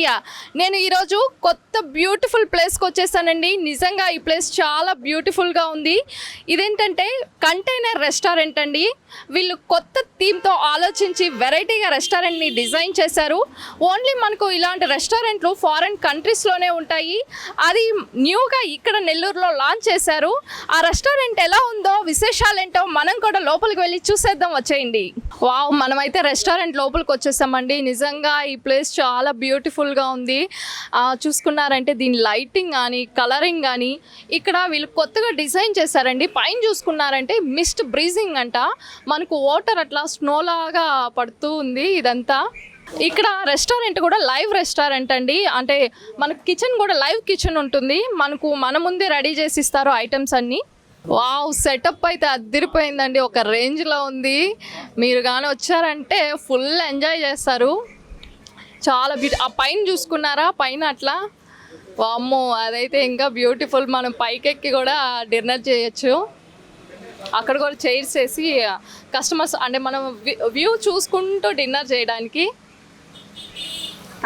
Idea నేను ఈరోజు కొత్త బ్యూటిఫుల్ ప్లేస్కి వచ్చేసానండి. నిజంగా ఈ ప్లేస్ చాలా బ్యూటిఫుల్గా ఉంది. ఇదేంటంటే కంటైనర్ రెస్టారెంట్ అండి. వీళ్ళు కొత్త థీమ్తో ఆలోచించి వెరైటీగా రెస్టారెంట్ని డిజైన్ చేశారు. ఓన్లీ మనకు ఇలాంటి రెస్టారెంట్లు ఫారెన్ కంట్రీస్లోనే ఉంటాయి. అది న్యూగా ఇక్కడ నెల్లూరులో లాంచ్ చేశారు. ఆ రెస్టారెంట్ ఎలా ఉందో విశేషాలు ఏంటో మనం కూడా లోపలికి వెళ్ళి చూసేద్దాం. వచ్చేయండి. వావ్ మనమైతే రెస్టారెంట్ లోపలికి వచ్చేసామండి. నిజంగా ఈ ప్లేస్ చాలా బ్యూటిఫుల్గా ఉంది. చూసుకున్నారంటే దీని లైటింగ్ కానీ కలరింగ్ కానీ ఇక్కడ వీళ్ళు కొత్తగా డిజైన్ చేశారండి. పైన చూసుకున్నారంటే మిస్ట్ బ్రీజింగ్ అంట. మనకు వాటర్ అట్లా స్నో లాగా పడుతూ ఉంది ఇదంతా. ఇక్కడ రెస్టారెంట్ కూడా లైవ్ రెస్టారెంట్ అండి. అంటే మనకు కిచెన్ కూడా లైవ్ కిచెన్ ఉంటుంది. మనకు మన ముందే రెడీ చేసి ఇస్తారు ఐటమ్స్ అన్నీ. వావ్ సెటప్ అయితే అద్దరిపోయిందండి ఒక రేంజ్లో ఉంది. మీరు కానీ వచ్చారంటే ఫుల్ ఎంజాయ్ చేస్తారు. చాలా బ్యూటి ఆ పైన చూసుకున్నారా? పైన అట్లా? వామ్మో అదైతే ఇంకా బ్యూటిఫుల్ మనం పైకెక్కి కూడా డిన్నర్ చేయొచ్చు. అక్కడ కూడా చైర్స్ వేసి కస్టమర్స్ అంటే మనం వ్యూ చూసుకుంటూ డిన్నర్ చేయడానికి.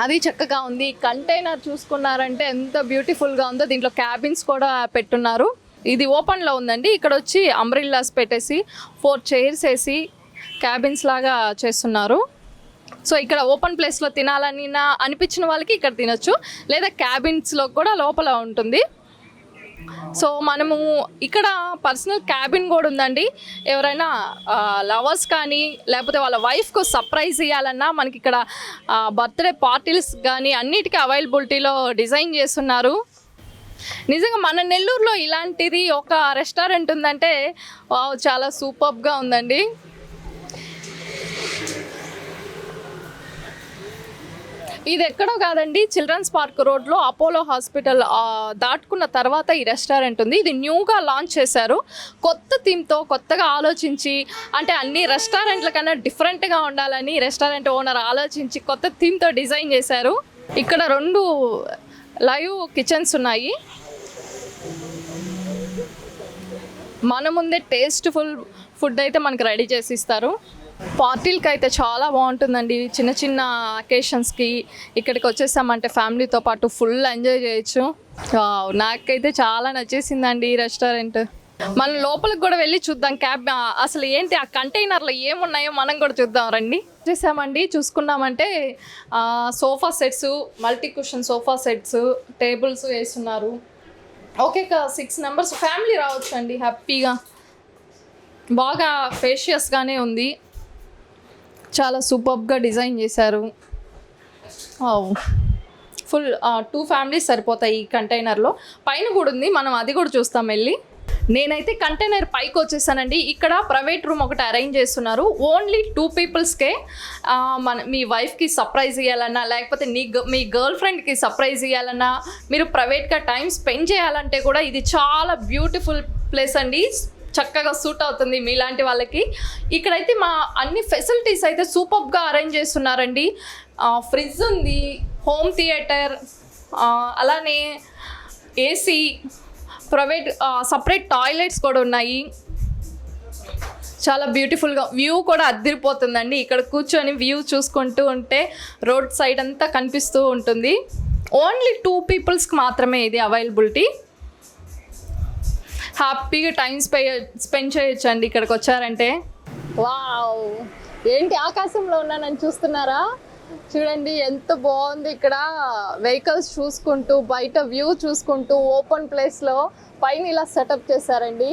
అది చక్కగా ఉంది. కంటైనర్ చూసుకున్నారంటే ఎంత బ్యూటిఫుల్గా ఉందో. దీంట్లో క్యాబిన్స్ కూడా పెట్టున్నారు. ఇది ఓపెన్లో ఉందండి. ఇక్కడ వచ్చి అంబ్రిల్లాస్ పెట్టేసి ఫోర్ చైర్స్ వేసి క్యాబిన్స్ లాగా చేస్తున్నారు. సో ఇక్కడ ఓపెన్ ప్లేస్లో తినాలని నా అనిపించిన వాళ్ళకి ఇక్కడ తినొచ్చు. లేదా క్యాబిన్స్లో కూడా లోపల ఉంటుంది. సో మనము ఇక్కడ పర్సనల్ క్యాబిన్ కూడా ఉందండి. ఎవరైనా లవర్స్ కానీ లేకపోతే వాళ్ళ వైఫ్కు సర్ప్రైజ్ ఇవ్వాలన్నా మనకి ఇక్కడ బర్త్డే పార్టీస్ కానీ అన్నిటికీ అవైలబిలిటీలో డిజైన్ చేస్తున్నారు. నిజంగా మన నెల్లూరులో ఇలాంటిది ఒక రెస్టారెంట్ ఉందంటే వావ్ చాలా సూపర్గా ఉందండి. ఇది ఎక్కడో కాదండి చిల్డ్రన్స్ పార్క్ రోడ్లో అపోలో హాస్పిటల్ దాటుకున్న తర్వాత ఈ రెస్టారెంట్ ఉంది. ఇది న్యూగా లాంచ్ చేశారు. కొత్త థీమ్తో కొత్తగా ఆలోచించి అంటే అన్ని రెస్టారెంట్ల కన్నా డిఫరెంట్గా ఉండాలని రెస్టారెంట్ ఓనర్ ఆలోచించి కొత్త థీమ్తో డిజైన్ చేశారు. ఇక్కడ రెండు లైవ్ కిచెన్స్ ఉన్నాయి. మన ముందే టేస్ట్ఫుల్ ఫుడ్ అయితే మనకు రెడీ చేసి ఇస్తారు. పార్టీలకి అయితే చాలా బాగుంటుందండి. చిన్న చిన్న అకేషన్స్కి ఇక్కడికి వచ్చేసామంటే ఫ్యామిలీతో పాటు ఫుల్ ఎంజాయ్ చేయొచ్చు. నాకైతే చాలా నచ్చేసిందండి ఈ రెస్టారెంట్. మనం లోపలికి కూడా వెళ్ళి చూద్దాం. క్యాబ్ అసలు ఏంటి ఆ కంటైనర్లో ఏమున్నాయో మనం కూడా చూద్దాం రండి. చూసామండి చూసుకున్నామంటే sofa sets multi cushion sofa sets tables వేస్తున్నారు. ఓకే సిక్స్ మెంబర్స్ ఫ్యామిలీ రావచ్చు అండి హ్యాపీగా. బాగా ఫేషియస్గానే ఉంది. చాలా సూపర్గా డిజైన్ చేశారు. ఫుల్ టూ ఫ్యామిలీస్ సరిపోతాయి ఈ కంటైనర్లో పైన కూడా ఉంది మనం అది కూడా చూస్తాం వెళ్ళి. నేనైతే కంటైనర్ పైకి వచ్చేసానండి. ఇక్కడ ప్రైవేట్ రూమ్ ఒకటి అరేంజ్ చేస్తున్నారు. ఓన్లీ టూ పీపుల్స్కే మన మీ వైఫ్కి సర్ప్రైజ్ ఇవ్వాలన్నా లేకపోతే నీ గ- మీ గర్ల్ ఫ్రెండ్కి సర్ప్రైజ్ ఇవ్వాలన్నా మీరు ప్రైవేట్గా టైం స్పెండ్ చేయాలంటే కూడా ఇది చాలా బ్యూటిఫుల్ ప్లేస్ అండి. చక్కగా సూట్ అవుతుంది మీలాంటి వాళ్ళకి. ఇక్కడైతే మా అన్ని ఫెసిలిటీస్ అయితే సూపర్గా అరేంజ్ చేస్తున్నారండి. ఫ్రిడ్జ్ ఉంది హోమ్ థియేటర్ అలానే ఏసీ ప్రైవేట్ సపరేట్ టాయిలెట్స్ కూడా ఉన్నాయి. చాలా బ్యూటిఫుల్గా వ్యూ కూడా అద్దరిపోతుందండి. ఇక్కడ కూర్చొని వ్యూ చూసుకుంటూ ఉంటే రోడ్ సైడ్ అంతా కనిపిస్తూ ఉంటుంది. ఓన్లీ టూ పీపుల్స్కి మాత్రమే ఇది అవైలబిలిటీ హ్యాపీగా టైం స్పె స్పెండ్ చేయొచ్చు అండి ఇక్కడికి వచ్చారంటే. వావ్! ఏంటి ఆకాశంలో ఉన్నానని చూస్తున్నారా? చూడండి ఎంత బాగుంది ఇక్కడ. వెహికల్స్ చూసుకుంటూ బయట వ్యూ చూసుకుంటూ ఓపెన్ ప్లేస్లో పైన ఇలా సెటప్ చేశారండి.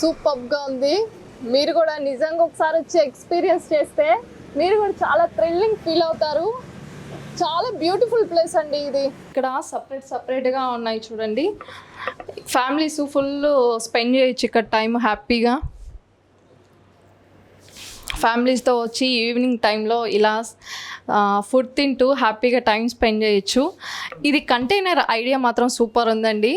సూపర్గా ఉంది. మీరు కూడా నిజంగా ఒకసారి వచ్చి ఎక్స్పీరియన్స్ చేస్తే మీరు కూడా చాలా థ్రిల్లింగ్ ఫీల్ అవుతారు. చాలా బ్యూటిఫుల్ ప్లేస్ అండి ఇది. ఇక్కడ సపరేట్ సపరేట్గా ఉన్నాయి చూడండి. ఫ్యామిలీస్ ఫుల్ స్పెండ్ చేయొచ్చు ఇక్కడ టైం హ్యాపీగా ఫ్యామిలీస్తో వచ్చి ఈవినింగ్ టైంలో ఇలా ఫుడ్ తింటూ హ్యాపీగా టైం స్పెండ్ చేయొచ్చు. ఇది కంటైనర్ ఐడియా మాత్రం సూపర్ ఉందండి.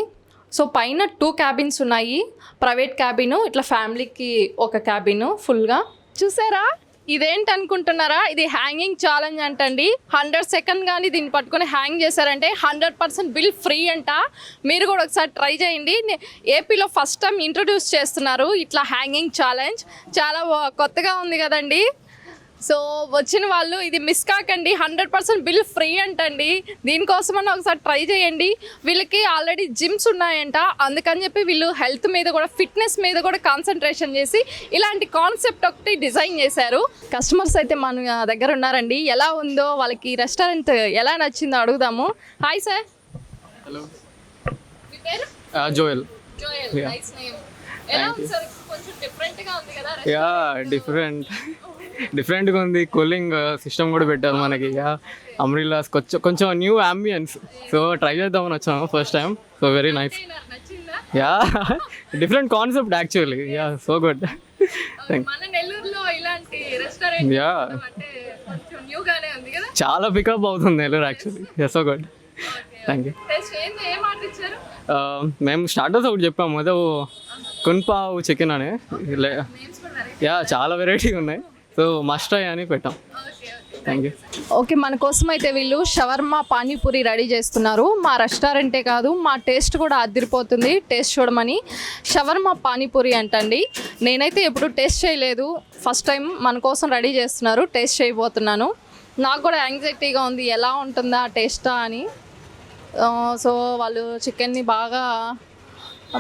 సో పైన టూ క్యాబిన్స్ ఉన్నాయి. ప్రైవేట్ క్యాబిన్ ఇట్లా ఫ్యామిలీకి ఒక క్యాబిన్ ఫుల్గా చూసారా? ఇదేంటి అనుకుంటున్నారా? ఇది హ్యాంగింగ్ ఛాలెంజ్ అంటండి. హండ్రెడ్ సెకండ్ కానీ దీన్ని పట్టుకొని హ్యాంగ్ చేశారంటే హండ్రెడ్ పర్సెంట్ బిల్ ఫ్రీ అంట. మీరు కూడా ఒకసారి ట్రై చేయండి. ఏపీలో ఫస్ట్ టైం ఇంట్రొడ్యూస్ చేస్తున్నారు ఇట్లా హ్యాంగింగ్ ఛాలెంజ్ చాలా కొత్తగా ఉంది కదండి. సో వచ్చిన వాళ్ళు ఇది మిస్ కాకండి హండ్రెడ్ పర్సెంట్ బిల్ ఫ్రీ అంటండి. దీనికోసమన్నా ఒకసారి ట్రై చేయండి. వీళ్ళకి ఆల్రెడీ జిమ్స్ ఉన్నాయంట. అందుకని చెప్పి వీళ్ళు హెల్త్ మీద కూడా ఫిట్నెస్ మీద కూడా కాన్సన్ట్రేషన్ చేసి ఇలాంటి కాన్సెప్ట్ ఒకటి డిజైన్ చేశారు. కస్టమర్స్ అయితే మన దగ్గర ఉన్నారండి. ఎలా ఉందో వాళ్ళకి రెస్టారెంట్ ఎలా నచ్చిందో అడుగుదాము. Hi sir. Hello. Joel. Joel. Nice name. Yeah different డిఫరెంట్గా ఉంది కూలింగ్ సిస్టమ్ కూడా పెట్టారు మనకి. ఇక అమ్రిల్లాస్ కొంచెం కొంచెం న్యూ అంబియన్స్ సో ట్రై చేద్దామని వచ్చాము first time so very nice yeah different concept actually yeah so good yeah చాలా పికప్ అవుతుంది Nellore actually yeah so good thank you మేము స్టార్టర్స్ ఒకటి చెప్పాము. అదే కున్పావు చికెన్ అని. వెరైటీ యా చాలా వెరైటీగా ఉన్నాయి. సో మస్ట్ ట్రై అని పెట్టాం. థ్యాంక్ యూ ఓకే మన కోసం అయితే వీళ్ళు షవర్మా పానీపూరి రెడీ చేస్తున్నారు. మా రెస్టారెంటే కాదు మా టేస్ట్ కూడా అదిరిపోతుంది టేస్ట్ చూడమని షవర్మా పానీపూరి అంటండి. నేనైతే ఎప్పుడు టేస్ట్ చేయలేదు. ఫస్ట్ టైం మన కోసం రెడీ చేస్తున్నారు. టేస్ట్ చేయబోతున్నాను. నాకు కూడా యాంగ్జైటీగా ఉంది. ఎలా ఉంటుందా టేస్టా అని. సో వాళ్ళు చికెన్ని బాగా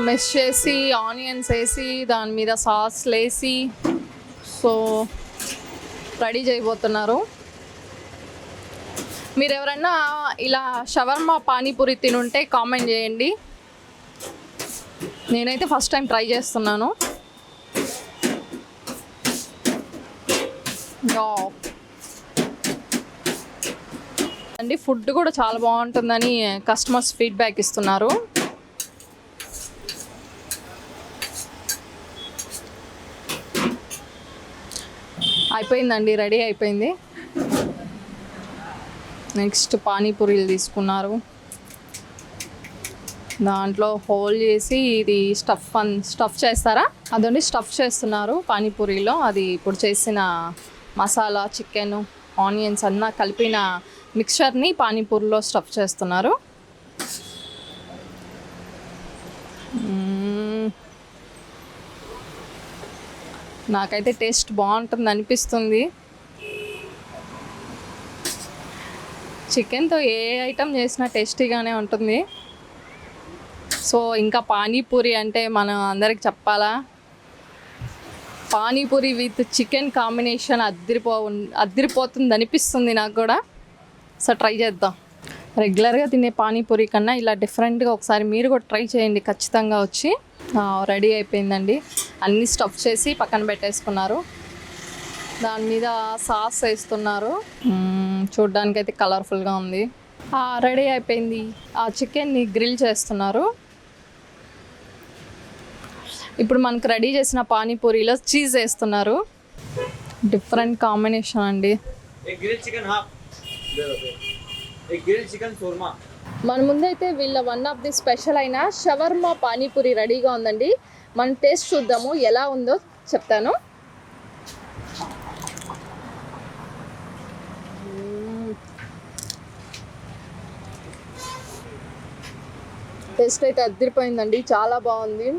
మెస్ చేసి ఆనియన్స్ వేసి దాని మీద సాస్లు వేసి సో రెడీ చేయబోతున్నారు. మీరు ఎవరైనా ఇలా షవర్మా పానీపూరి తినుంటే కామెంట్ చేయండి. నేనైతే ఫస్ట్ టైం ట్రై చేస్తున్నాను. అండి ఫుడ్ కూడా చాలా బాగుంటుందని కస్టమర్స్ ఫీడ్బ్యాక్ ఇస్తున్నారు. అయిపోయిందండి రెడీ అయిపోయింది. నెక్స్ట్ పానీపూరీలు తీసుకున్నారు. దాంట్లో హోల్ చేసి ఇది స్టఫ్ అన్ స్టఫ్ చేస్తారా? అదండి స్టఫ్ చేస్తున్నారు పానీపూరీలో. అది ఇప్పుడు చేసిన మసాలా చికెన్ ఆనియన్స్ అన్నా కలిపిన మిక్చర్ని పానీపూరిలో స్టఫ్ చేస్తున్నారు. నాకైతే టేస్ట్ బాగుంటుంది అనిపిస్తుంది. చికెన్తో ఏ ఐటెం చేసినా టేస్టీగానే ఉంటుంది. సో ఇంకా పానీపూరి అంటే మనం అందరికి చెప్పాలా? పానీపూరి విత్ చికెన్ కాంబినేషన్ అద్దరిపో అద్దరిపోతుంది అనిపిస్తుంది నాకు కూడా. సో ట్రై చేద్దాం. రెగ్యులర్గా తినే పానీపూరి కన్నా ఇలా డిఫరెంట్గా ఒకసారి మీరు కూడా ట్రై చేయండి ఖచ్చితంగా వచ్చి. రెడీ అయిపోయిందండి. అన్నీ స్టఫ్ చేసి పక్కన పెట్టేసుకున్నారు. దాని మీద సాస్ వేస్తున్నారు. చూడ్డానికి అయితే కలర్ఫుల్గా ఉంది. రెడీ అయిపోయింది. ఆ చికెన్ని గ్రిల్ చేస్తున్నారు. ఇప్పుడు మనకు రెడీ చేసిన పానీపూరిలో చీజ్ వేస్తున్నారు. డిఫరెంట్ కాంబినేషన్ అండి. Grill chicken half grill chicken మన ముందైతే వీళ్ళ వన్ ఆఫ్ ది స్పెషల్ అయిన షవర్మా పానీపూరి రెడీగా ఉందండి. మనం టేస్ట్ చూద్దాము ఎలా ఉందో చెప్తాను. టేస్ట్ అయితే అద్దరిపోయిందండి చాలా బాగుంది.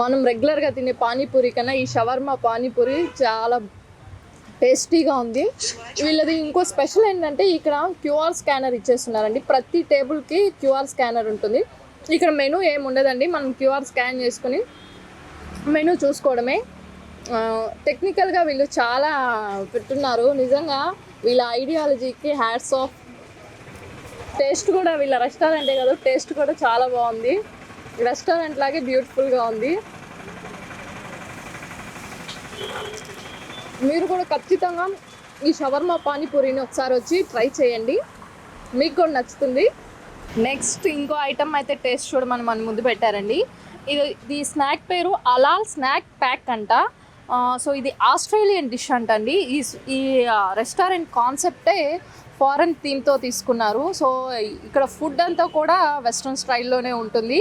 మనం రెగ్యులర్గా తినే పానీపూరి కన్నా ఈ షవర్మా పానీపూరి చాలా టేస్టీగా ఉంది. వీళ్ళది ఇంకో స్పెషల్ ఏంటంటే ఇక్కడ క్యూఆర్ స్కానర్ ఇచ్చేస్తున్నారండి. ప్రతి టేబుల్కి క్యూఆర్ స్కానర్ ఉంటుంది. ఇక్కడ మెనూ ఏమి ఉండదండి. మనం క్యూఆర్ స్కాన్ చేసుకుని మెనూ చూసుకోవడమే. టెక్నికల్గా వీళ్ళు చాలా పెట్టున్నారు నిజంగా వీళ్ళ ఐడియాలజీకి హ్యాట్స్ ఆఫ్. టేస్ట్ కూడా వీళ్ళ రెస్టారెంటే కదా టేస్ట్ కూడా చాలా బాగుంది. రెస్టారెంట్ లాగే బ్యూటిఫుల్గా ఉంది. మీరు కూడా ఖచ్చితంగా ఈ షవర్మా పానీపూరిని ఒకసారి వచ్చి ట్రై చేయండి. మీకు కూడా నచ్చుతుంది. నెక్స్ట్ ఇంకో ఐటమ్ అయితే టేస్ట్ చూడమని మన ముందు పెట్టారండి. ఇది ఇది స్నాక్ పేరు అలాల్ స్నాక్ ప్యాక్ అంట. సో ఇది ఆస్ట్రేలియన్ డిష్ అంటండి. ఈ ఈ రెస్టారెంట్ కాన్సెప్టే ఫారెన్ థీమ్తో తీసుకున్నారు. సో ఇక్కడ ఫుడ్ అంతా కూడా వెస్ట్రన్ స్టైల్లోనే ఉంటుంది.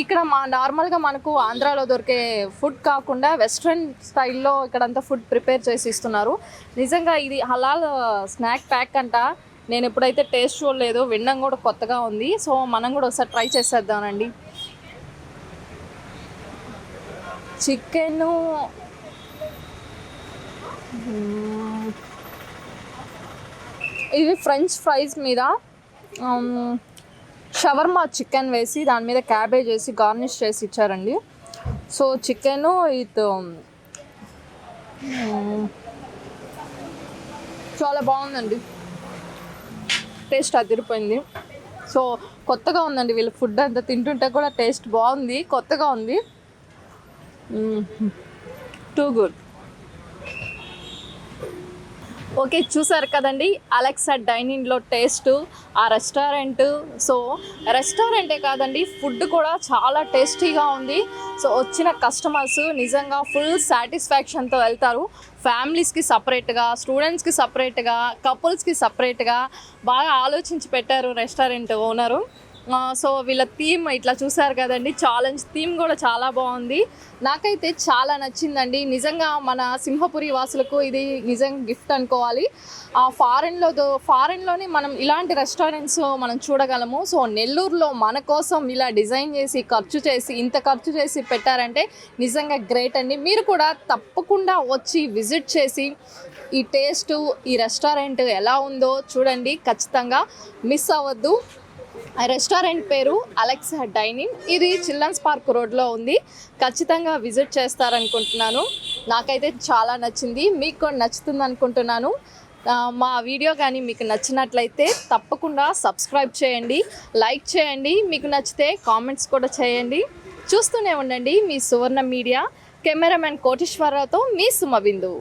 ఇక్కడ మా నార్మల్గా మనకు ఆంధ్రాలో దొరికే ఫుడ్ కాకుండా వెస్ట్రన్ స్టైల్లో ఇక్కడంతా ఫుడ్ ప్రిపేర్ చేసి ఇస్తున్నారు. నిజంగా ఇది హలాల్ స్నాక్ ప్యాక్ అంట. నేను ఎప్పుడైతే టేస్ట్ చూడలేదు వినడం కూడా కొత్తగా ఉంది. సో మనం కూడా ఒకసారి ట్రై చేసేద్దామండి. చికెన్ ఇవి ఇది ఫ్రెంచ్ ఫ్రైస్ మీద షవర్మా చికెన్ వేసి దాని మీద క్యాబేజ్ వేసి గార్నిష్ చేసి ఇచ్చారండి. సో చికెన్ విత్ చాలా బాగుందండి. టేస్ట్ అదిరిపోయింది. సో కొత్తగా ఉందండి వీళ్ళ ఫుడ్ అంతా. తింటుంటే కూడా టేస్ట్ బాగుంది కొత్తగా ఉంది. టూ గుడ్ ఓకే చూసారు కదండి? అలెక్సా డైనింగ్లో టేస్ట్ ఆ రెస్టారెంట్. సో రెస్టారెంటే కాదండి ఫుడ్ కూడా చాలా టేస్టీగా ఉంది. సో వచ్చిన కస్టమర్స్ నిజంగా ఫుల్ సాటిస్ఫాక్షన్తో వెళ్తారు. ఫ్యామిలీస్కి సపరేట్గా స్టూడెంట్స్కి సపరేట్గా కపుల్స్కి సపరేట్గా బాగా ఆలోచించి పెట్టారు రెస్టారెంట్ ఓనరు. సో వీళ్ళ థీమ్ ఇట్లా చూసారు కదండి ఛాలెంజ్ థీమ్ కూడా చాలా బాగుంది. నాకైతే చాలా నచ్చిందండి. నిజంగా మన సింహపురి వాసులకు ఇది నిజంగా గిఫ్ట్ అనుకోవాలి. ఆ ఫారెన్లో ఫారెన్లోనే మనం ఇలాంటి రెస్టారెంట్స్ మనం చూడగలము. సో నెల్లూరులో మన కోసం ఇలా డిజైన్ చేసి ఖర్చు చేసి ఇంత ఖర్చు చేసి పెట్టారంటే నిజంగా గ్రేట్ అండి. మీరు కూడా తప్పకుండా వచ్చి విజిట్ చేసి ఈ టేస్ట్ ఈ రెస్టారెంట్ ఎలా ఉందో చూడండి. ఖచ్చితంగా మిస్ అవ్వద్దు. రెస్టారెంట్ పేరు అలెక్స్ డైనింగ్. ఇది చిల్డ్రన్స్ పార్క్ రోడ్లో ఉంది. ఖచ్చితంగా విజిట్ చేస్తారనుకుంటున్నాను. నాకైతే చాలా నచ్చింది. మీకు కూడా నచ్చుతుంది అనుకుంటున్నాను మా వీడియో కానీ మీకు నచ్చినట్లయితే తప్పకుండా సబ్స్క్రైబ్ చేయండి. లైక్ చేయండి. మీకు నచ్చితే కామెంట్స్ కూడా చేయండి. చూస్తూనే ఉండండి మీ సువర్ణ మీడియా కెమెరామెన్ కోటేశ్వరరావుతో మీ సుమబిందు